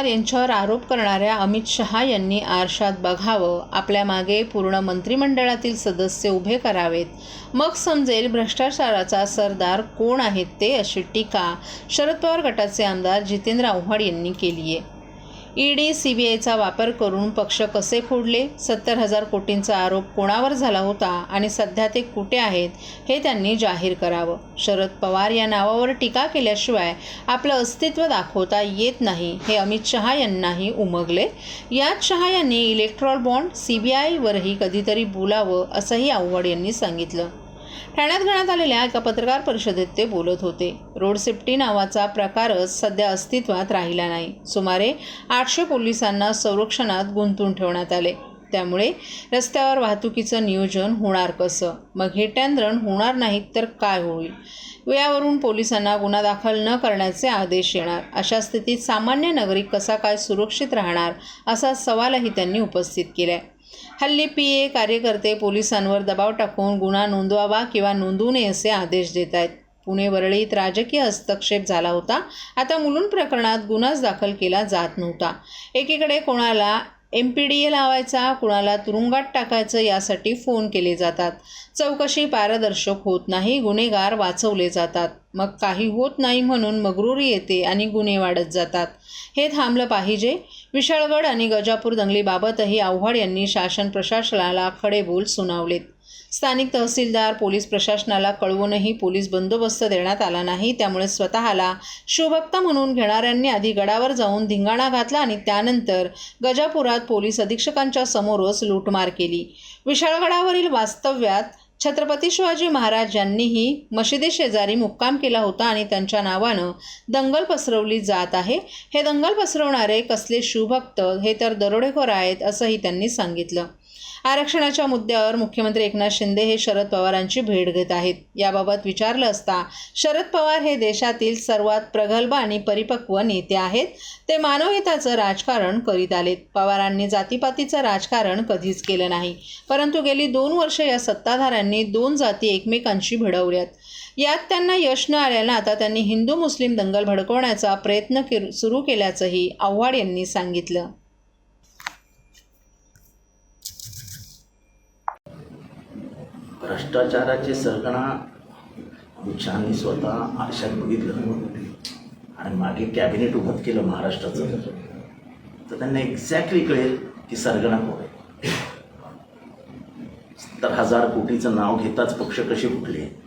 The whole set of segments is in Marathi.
पवार यांच्यावर आरोप करणाऱ्या अमित शहा यांनी आरशात बघावं आपल्या मागे पूर्ण मंत्रिमंडळातील सदस्य उभे करावेत. मग समजेल भ्रष्टाचाराचा सरदार कोण आहेत ते अशी टीका शरद पवार गटाचे आमदार जितेंद्र आव्हाड यांनी केली आहे ईडी सीबीआयचा वापर करून पक्ष कसे फोडले? सत्तर हजार कोटींचा आरोप कोणावर झाला होता आणि सध्या ते कुठे आहेत हे त्यांनी जाहीर करावं. शरद पवार या नावावर टीका केल्याशिवाय आपलं अस्तित्व दाखवता येत नाही हे अमित शहा यांनाही उमगले. यात शहा यांनी इलेक्ट्रॉल बॉन्ड सीबीआयवरही कधीतरी बोलावं असंही आव्हाड यांनी सांगितलं. ठाण्यात घेण्यात आलेल्या एका पत्रकार परिषदेत ते बोलत होते. रोड सेफ्टी नावाचा प्रकारच सध्या अस्तित्वात राहिला नाही. सुमारे आठशे पोलिसांना संरक्षणात गुंतून ठेवण्यात आले. त्यामुळे रस्त्यावर वाहतुकीचं नियोजन होणार कसं? मग हे टँद्रण होणार नाहीत तर काय होईल? यावरून पोलिसांना गुन्हा दाखल न करण्याचे आदेश येणार. अशा स्थितीत सामान्य नागरिक कसा काय सुरक्षित राहणार? असा सवालही त्यांनी उपस्थित केला आहे हल्ली पी ए कार्यकर्ते पोलिसांवर दबाव टाकून गुन्हा नोंदवावा किंवा नोंदवू नये असे आदेश देत आहेत. पुणे वरळीत राजकीय हस्तक्षेप झाला होता. आता मुलुंड प्रकरणात गुन्हाच दाखल केला जात नव्हता. एकीकडे कोणाला एम पी डी ए लावायचा कुणाला तुरुंगात टाकायचं यासाठी फोन केले जातात. चौकशी पारदर्शक होत नाही गुन्हेगार वाचवले जातात. मग काही होत नाही म्हणून मगरूरी येते आणि गुन्हे वाढत जातात. हे थांबलं पाहिजे. विशाळगड आणि गजापूर दंगलीबाबतही आव्हाड यांनी शासन प्रशासनाला खडे बोल सुनावलेत. स्थानिक तहसीलदार पोलीस प्रशासनाला कळवूनही पोलीस बंदोबस्त देण्यात आला नाही त्यामुळे स्वतःला शिवभक्त म्हणून घेणाऱ्यांनी आधी गडावर जाऊन धिंगाणा घातला आणि त्यानंतर गजापुरात पोलीस अधीक्षकांच्या समोरच लूटमार केली. विशाळगडावरील वास्तव्यात छत्रपती शिवाजी महाराज यांनीही मशिदी शेजारी मुक्काम केला होता आणि त्यांच्या नावानं दंगल पसरवली जात आहे. हे दंगल पसरवणारे कसले शिवभक्त हे तर दरोडेखोर आहेत असंही त्यांनी सांगितलं. आरक्षणाच्या मुद्द्यावर मुख्यमंत्री एकनाथ शिंदे हे शरद पवारांची भेट घेत आहेत. याबाबत विचारलं असता शरद पवार हे देशातील सर्वात प्रगल्भ आणि परिपक्व नेते आहेत. ते मानवहिताचं राजकारण करीत आलेत. पवारांनी जातीपातीचं राजकारण कधीच केलं नाही. परंतु गेली दोन वर्ष या सत्ताधाऱ्यांनी दोन जाती एकमेकांशी भिडवल्यात. यात त्यांना यश न आल्यानं आता त्यांनी हिंदू मुस्लिम दंगल भडकवण्याचा प्रयत्न के सुरू केल्याचंही आव्हाड यांनी सांगितलं. भ्रष्टाचाराचे सरगणा अमित स्वतः आरशात बघितलं. आणि मागे कॅबिनेट उभं केलं महाराष्ट्राचं. तर त्यांना एक्झॅक्टली कळेल की सरगणा कोण आहे. सत्तर हजार कोटीचं नाव घेताच पक्ष कसे फुटले?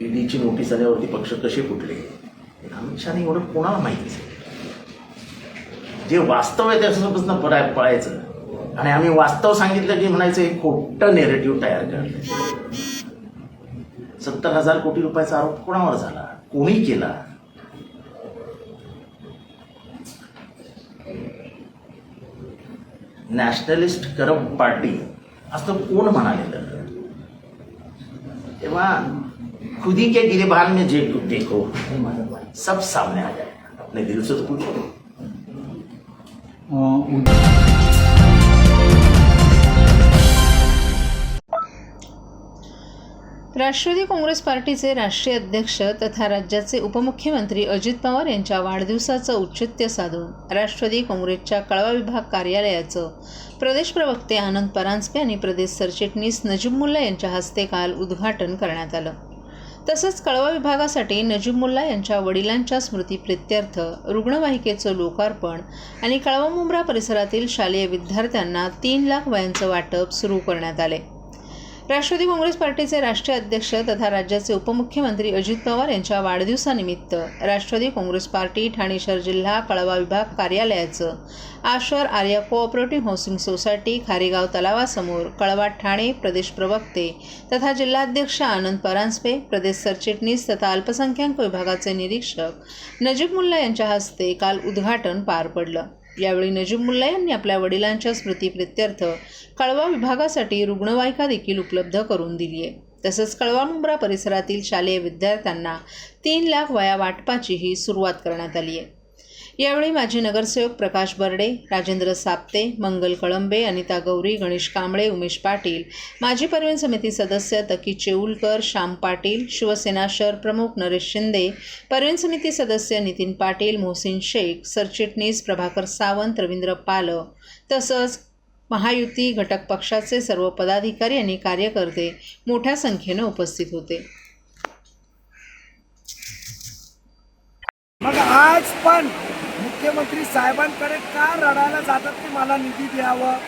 ईडीची नोटीस आल्यावरती पक्ष कसे फुटले? अमित शहाने एवढं कोणाला माहिती? जे वास्तव आहे त्याच्यापासून पळाय पळायचं. आणि आम्ही वास्तव सांगितलं की म्हणायचं एक खोटं नेरेटिव्ह तयार करणे सत्तर हजार कोटी रुपयाचा आरोप कोणावर झाला? कोणी केला? Nationalist corrupt party. असं कोण म्हणालेलं? तेव्हा खुदी के गिरेबान में जे देखो सब सामने आ जाए अपने दिल से तो पूछो. राष्ट्रवादी काँग्रेस पार्टीचे राष्ट्रीय अध्यक्ष तथा राज्याचे उपमुख्यमंत्री अजित पवार यांच्या वाढदिवसाचं औचित्य साधून राष्ट्रवादी काँग्रेसच्या कळवा विभाग कार्यालयाचं प्रदेश प्रवक्ते आनंद परांजपे आणि प्रदेश सरचिटणीस नजीब मुल्ला यांच्या हस्ते काल उद्घाटन करण्यात आलं. तसंच कळवा विभागासाठी नजीब मुल्ला यांच्या वडिलांच्या स्मृतीप्रित्यर्थ रुग्णवाहिकेचं लोकार्पण आणि कळवा मुंब्रा परिसरातील शालेय विद्यार्थ्यांना तीन लाख वयांचं वाटप सुरू करण्यात आले. राष्ट्रवादी काँग्रेस पार्टीचे राष्ट्रीय अध्यक्ष तथा राज्याचे उपमुख्यमंत्री अजित पवार यांच्या वाढदिवसानिमित्त राष्ट्रवादी काँग्रेस पार्टी ठाणे शहर जिल्हा कळवा विभाग कार्यालयाचं Ashar Arya cooperative housing society Kharegaon तलावासमोर Kalwa Thane प्रदेश प्रवक्ते तथा जिल्हाध्यक्ष आनंद परांजपे प्रदेश सरचिटणीस तथा अल्पसंख्याक विभागाचे निरीक्षक नजीब मुल्ला यांच्या हस्ते काल उद्घाटन पार पडलं. यावेळी नजीब मुल्ला यांनी आपल्या वडिलांच्या स्मृतीप्रित्यर्थ कळवा विभागासाठी रुग्णवाहिका देखील उपलब्ध करून दिली आहे. तसंच कळवा मुंब्रा परिसरातील शालेय विद्यार्थ्यांना तीन लाख वया वाटपाचीही सुरुवात करण्यात आली आहे. यावेळी माजी नगरसेवक प्रकाश बर्डे राजेंद्र साप्ते मंगल कळंबे अनिता गौरी गणेश कांबळे उमेश पाटील माजी परिवहन समिती सदस्य तकी चेऊलकर श्याम पाटील शिवसेना शहर प्रमुख नरेश शिंदे परिवहन समिती सदस्य नितीन पाटील मोहसिन शेख सरचिटणीस प्रभाकर सावंत रवींद्र पाल तसंच महायुती घटक पक्षाचे सर्व पदाधिकारी आणि कार्यकर्ते मोठ्या संख्येनं उपस्थित होते मग आज पण मुख्यमंत्री साहेबांकडे का रडायला जातात की मला निधी द्यावं?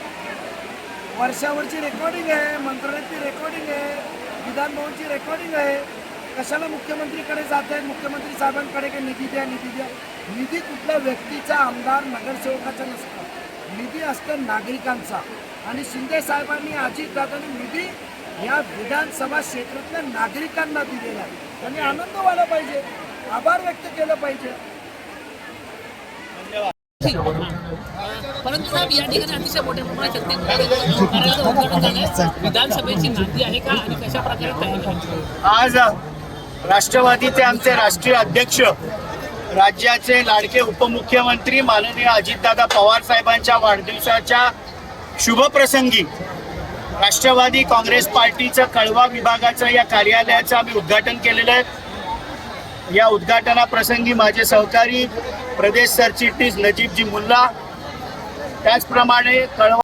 वर्षावरची रेकॉर्डिंग आहे मंत्रालयाची रेकॉर्डिंग आहे विधानभवनची रेकॉर्डिंग आहे. कशाला मुख्यमंत्रीकडे जात? आहेत मुख्यमंत्री साहेबांकडे काही निधी द्या निधी द्या? निधी कुठल्या व्यक्तीचा आमदार नगरसेवकाचा नसतो. निधी असतं नागरिकांचा. आणि शिंदे साहेबांनी अजितदादांनी निधी या विधानसभा क्षेत्रातल्या नागरिकांना दिलेला आहे. त्यांनी आनंद व्हायला पाहिजे. आभार व्यक्त केलं पाहिजे. परंतु साहेब या ठिकाणी अतिशय मोठ्या प्रमाणात शक्ती उद्घाटन. विधानसभेची नांदी आहे का आणि कशा प्रकारे तयारी? आज राष्ट्रवादीचे आमचे राष्ट्रीय अध्यक्ष राज्याचे लाडके उपमुख्यमंत्री माननीय अजितदादा पवार साहेबांच्या वाढदिवसाच्या शुभप्रसंगी राष्ट्रवादी काँग्रेस पार्टीचं कळवा विभागाचं या कार्यालयाचं आम्ही उद्घाटन केलेलं आहे या उद्घाटनाप्रसंगी माझे सहकारी प्रदेश सरचिटणीस नजीबजी मुल्ला. त्याचप्रमाणे कळवा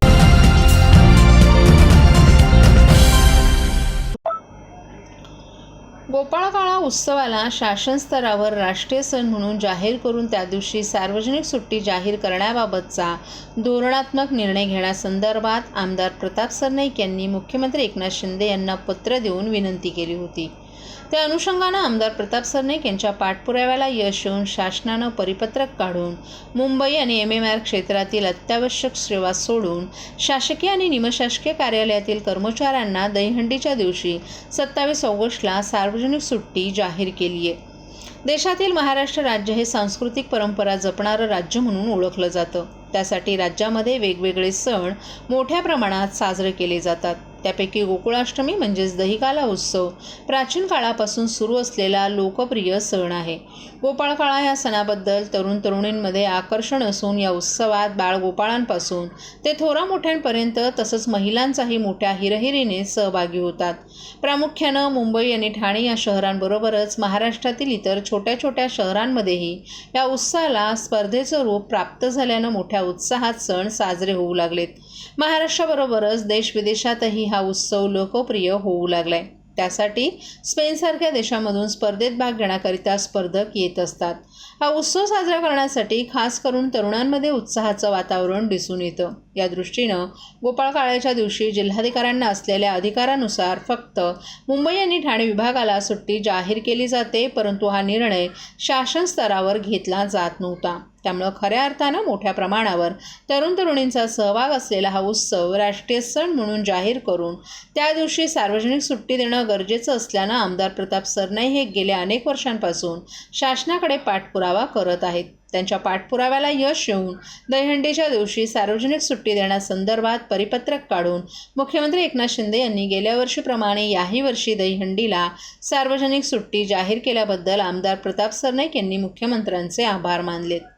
गोपाळकाळा उत्सवाला शासन स्तरावर राष्ट्रीय सण म्हणून जाहीर करून त्या दिवशी सार्वजनिक सुट्टी जाहीर करण्याबाबतचा धोरणात्मक निर्णय घेण्यासंदर्भात आमदार प्रताप सरनाईक यांनी मुख्यमंत्री एकनाथ शिंदे यांना पत्र देऊन विनंती केली होती. त्या अनुषंगानं आमदार प्रताप सरनाईक यांच्या पाठपुराव्याला यश येऊन शासनानं परिपत्रक काढून मुंबई आणि एम एम आर क्षेत्रातील अत्यावश्यक सेवा सोडून शासकीय आणि निमशासकीय कार्यालयातील कर्मचाऱ्यांना दहीहंडीच्या दिवशी सत्तावीस ऑगस्टला सार्वजनिक सुट्टी जाहीर केली आहे. देशातील महाराष्ट्र राज्य हे सांस्कृतिक परंपरा जपणारं राज्य म्हणून ओळखलं जातं. त्यासाठी राज्यामध्ये वेगवेगळे सण मोठ्या प्रमाणात साजरे केले जातात. त्यापैकी गोकुळाष्टमी म्हणजेच दहिकाला उत्सव प्राचीन काळापासून सुरू असलेला लोकप्रिय सण आहे. गोपाळकाळा या सणाबद्दल तरुण तरुणींमध्ये आकर्षण असून या उत्सवात बाळगोपाळांपासून ते थोरा मोठ्यांपर्यंत तसंच महिलांचाही मोठ्या हिरहिरीने सहभागी होतात. प्रामुख्यानं मुंबई आणि ठाणे या शहरांबरोबरच महाराष्ट्रातील इतर छोट्या छोट्या शहरांमध्येही या उत्साहाला स्पर्धेचं रूप प्राप्त झाल्यानं मोठ्या उत्साहात सण साजरे होऊ लागलेत. महाराष्ट्राबरोबरच देशविदेशातही हा उत्सव लोकप्रिय होऊ लागलाय. त्यासाठी स्पेनसारख्या देशामधून स्पर्धेत भाग घेण्याकरिता स्पर्धक येत असतात. हा उत्सव साजरा करण्यासाठी खास करून तरुणांमध्ये उत्साहाचं वातावरण दिसून येतं. या दृष्टीनं गोपाळकाळ्याच्या दिवशी जिल्हाधिकाऱ्यांना असलेल्या अधिकारानुसार फक्त मुंबई आणि ठाणे विभागाला सुट्टी जाहीर केली जाते परंतु हा निर्णय शासन स्तरावर घेतला जात नव्हता. त्यामुळं खऱ्या अर्थानं मोठ्या प्रमाणावर तरुण तरुणींचा सहभाग असलेला हा उत्सव राष्ट्रीय सण म्हणून जाहीर करून त्या दिवशी सार्वजनिक सुट्टी देणं गरजेचं असल्यानं आमदार प्रताप सरनाई हे गेल्या अनेक वर्षांपासून शासनाकडे पाठपुरावा करत आहेत. त्यांच्या पाठपुराव्याला यश येऊन दहीहंडीच्या दिवशी सार्वजनिक सुट्टी देण्यासंदर्भात परिपत्रक काढून मुख्यमंत्री एकनाथ शिंदे यांनी गेल्या वर्षीप्रमाणे याही वर्षी दहीहंडीला सार्वजनिक सुट्टी जाहीर केल्याबद्दल आमदार प्रताप सरनाईक यांनी मुख्यमंत्र्यांचे आभार मानलेत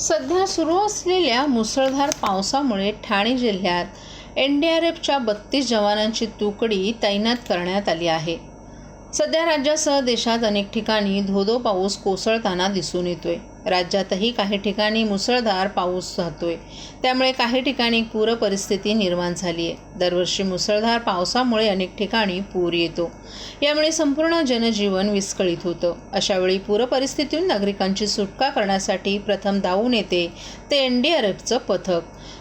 सध्या सुरू असलेल्या मुसळधार पावसामुळे ठाणे जिल्ह्यात एन डी आर एफच्या बत्तीस जवानांची तुकडी तैनात करण्यात आली आहे. सध्या राज्यासह देशात अनेक ठिकाणी धोधो पाऊस कोसळताना दिसून येतोय. राज्यातही काही ठिकाणी मुसळधार पाऊस राहतोय त्यामुळे काही ठिकाणी पूर परिस्थिती निर्माण झाली आहे दरवर्षी मुसळधार पावसामुळे अनेक ठिकाणी पूर येतो. यामुळे संपूर्ण जनजीवन विस्कळीत होतं. अशावेळी पूर परिस्थितीतून नागरिकांची सुटका करण्यासाठी प्रथम धावून येते ते एन डी आर एफचं पथक.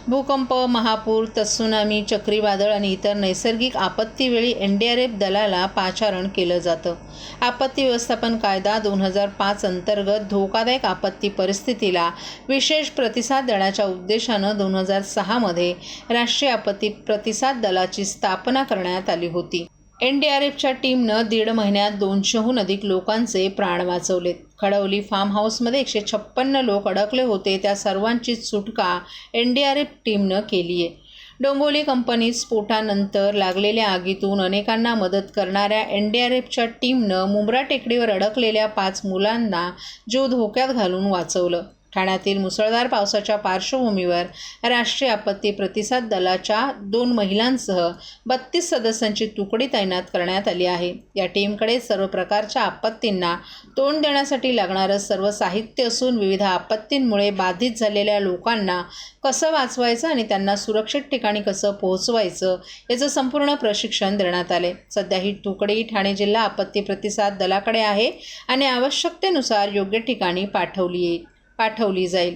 भूकंप महापूर तत्सुनामी चक्रीवादळ आणि इतर नैसर्गिक आपत्तीवेळी एन डी आर एफ दलाला पाचारण केलं जातं. आपत्ती व्यवस्थापन कायदा दोन हजार पाच अंतर्गत धोकादायक आपत्ती परिस्थितीला विशेष प्रतिसाद देण्याच्या उद्देशानं दोन हजार सहामध्ये राष्ट्रीय आपत्ती प्रतिसाद दलाची स्थापना करण्यात आली होती. एन डी आर एफच्या टीमनं दीड महिन्यात दोनशेहून अधिक लोकांचे प्राण वाचवलेत. खडवली फार्म हाऊसमध्ये एकशे छप्पन्न लोक अडकले होते. त्या सर्वांची सुटका एन डी आर एफ टीमनं केली आहे डोंबोली कंपनीत स्फोटानंतर लागलेल्या आगीतून अनेकांना मदत करणाऱ्या एन डी आर एफच्या टीमनं मुंब्रा टेकडीवर अडकलेल्या पाच मुलांना जीव धोक्यात घालून वाचवलं. ठाण्यातील मुसळधार पावसाच्या पार्श्वभूमीवर राष्ट्रीय आपत्ती प्रतिसाद दलाच्या दोन महिलांसह बत्तीस सदस्यांची तुकडी तैनात करण्यात आली आहे. या टीमकडे सर्व प्रकारच्या आपत्तींना तोंड देण्यासाठी लागणारं सर्व साहित्य असून विविध आपत्तींमुळे बाधित झालेल्या लोकांना कसं वाचवायचं आणि त्यांना सुरक्षित ठिकाणी कसं पोहोचवायचं याचं संपूर्ण प्रशिक्षण देण्यात आले. सध्या ही तुकडी ठाणे जिल्हा आपत्ती प्रतिसाद दलाकडे आहे आणि आवश्यकतेनुसार योग्य ठिकाणी पाठवली येईल पाठवली जाईल.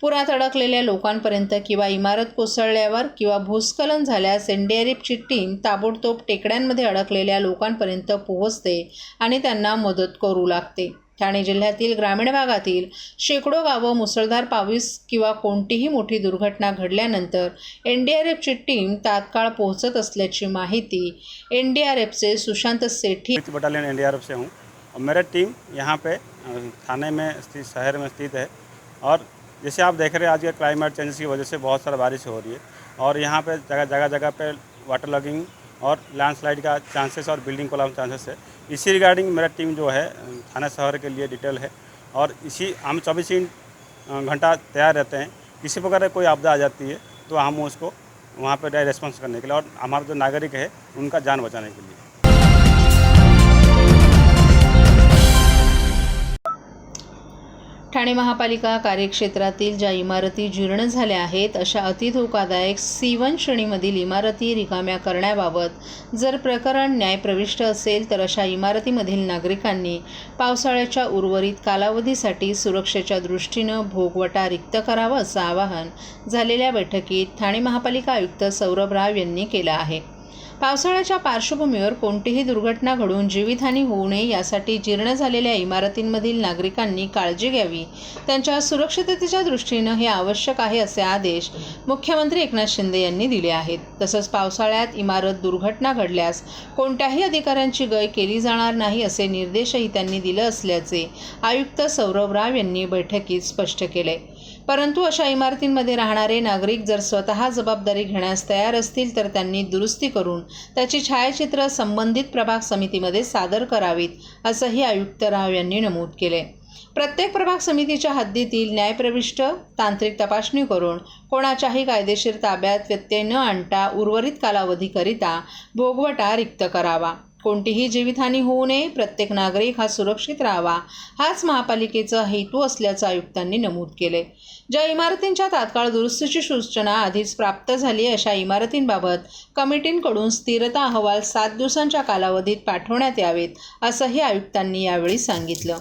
पुरात अडकलेल्या लोकांपर्यंत किंवा इमारत कोसळल्यावर किंवा भूस्खलन झाल्यास एन डी आर एफची टीम ताबडतोब टेकड्यांमध्ये अडकलेल्या लोकांपर्यंत पोहोचते आणि त्यांना मदत करू लागते. ठाणे जिल्ह्यातील ग्रामीण भागातील शेकडो गावं मुसळधार पाऊस किंवा कोणतीही मोठी दुर्घटना घडल्यानंतर एन डी आर एफची टीम तात्काळ पोहोचत असल्याची माहिती एन डी आर एफचे सुशांत सेठी बटालियन एनडीआरएफ से हूँ. और मेरा टीम यहाँ पे थाने में स्थित, शहर में स्थित है। और जैसे आप देख रहे हैं, आज के क्लाइमेट चेंज की वजह से बहुत सारा बारिश हो रही है। और यहाँ पे जगह जगह जगह पे वाटर लॉगिंग और लैंडस्लाइड का चांसेस और बिल्डिंग कोलाप्स चांसेस है। इसी रिगार्डिंग मेरा टीम जो है थाना शहर के लिए डिटेल है। और इसी, हम चौबीस घंटा तैयार रहते हैं। किसी प्रकार कोई आपदा आ जाती है तो हम उसको वहाँ पर रेस्पॉन्स करने के लिए और हमारा जो नागरिक है, उनका जान बचाने के लिए। ठाणे महापालिका कार्यक्षेत्रातील ज्या इमारती जीर्ण झाल्या आहेत अशा अतिधोकादायक सी वन श्रेणीमधील इमारती रिकाम्या करण्याबाबत जर प्रकरण न्यायप्रविष्ट असेल तर अशा इमारतीमधील नागरिकांनी पावसाळ्याच्या उर्वरित कालावधीसाठी सुरक्षेच्या दृष्टीनं भोगवटा रिक्त करावा असं आवाहन झालेल्या बैठकीत ठाणे महापालिका आयुक्त सौरभ राव यांनी केलं आहे. पावसाळ्याच्या पार्श्वभूमीवर कोणतीही दुर्घटना घडून जीवितहानी होऊ नये यासाठी जीर्ण झालेल्या इमारतींमधील नागरिकांनी काळजी घ्यावी. त्यांच्या सुरक्षिततेच्या दृष्टीनं हे आवश्यक आहे असे आदेश मुख्यमंत्री एकनाथ शिंदे यांनी दिले आहेत. तसंच पावसाळ्यात इमारत दुर्घटना घडल्यास कोणत्याही अधिकाऱ्यांची गय केली जाणार नाही असे निर्देशही त्यांनी दिले असल्याचे आयुक्त सौरभ राव यांनी बैठकीत स्पष्ट केले. परंतु अशा इमारतींमध्ये राहणारे नागरिक जर स्वतः जबाबदारी घेण्यास तयार असतील तर त्यांनी दुरुस्ती करून त्याची छायाचित्र संबंधित प्रभाग समितीमध्ये सादर करावीत असंही आयुक्त राव यांनी नमूद केले. प्रत्येक प्रभाग समितीच्या हद्दीतील न्यायप्रविष्ट तांत्रिक तपासणी करून कोणाच्याही कायदेशीर ताब्यात व्यत्यय न आणता उर्वरित कालावधीकरिता भोगवटा रिक्त करावा. कोणतीही जीवितहानी होऊ नये. प्रत्येक नागरिक हा सुरक्षित राहावा. हाच महापालिकेचा हेतू असल्याचं आयुक्तांनी नमूद केले ज्या इमारतींच्या तात्काळ दुरुस्तीची सूचना आधीच प्राप्त झाली अशा इमारतींबाबत कमिटींकडून स्थिरता अहवाल सात दिवसांच्या कालावधीत पाठवण्यात यावेत असंही आयुक्तांनी यावेळी सांगितलं.